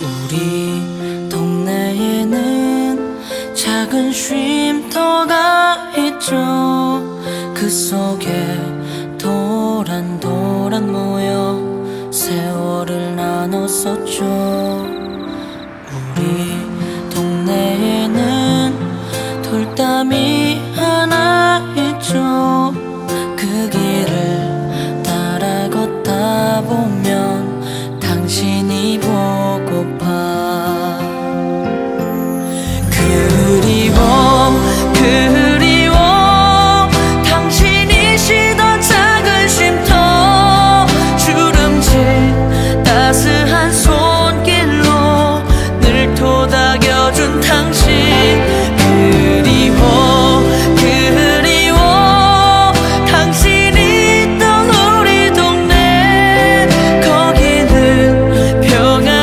우리 동네에는 작은 쉼터가 있죠. 그 속에 도란도란 모여 세월을 나눴었죠. 우리 동네에는 돌담이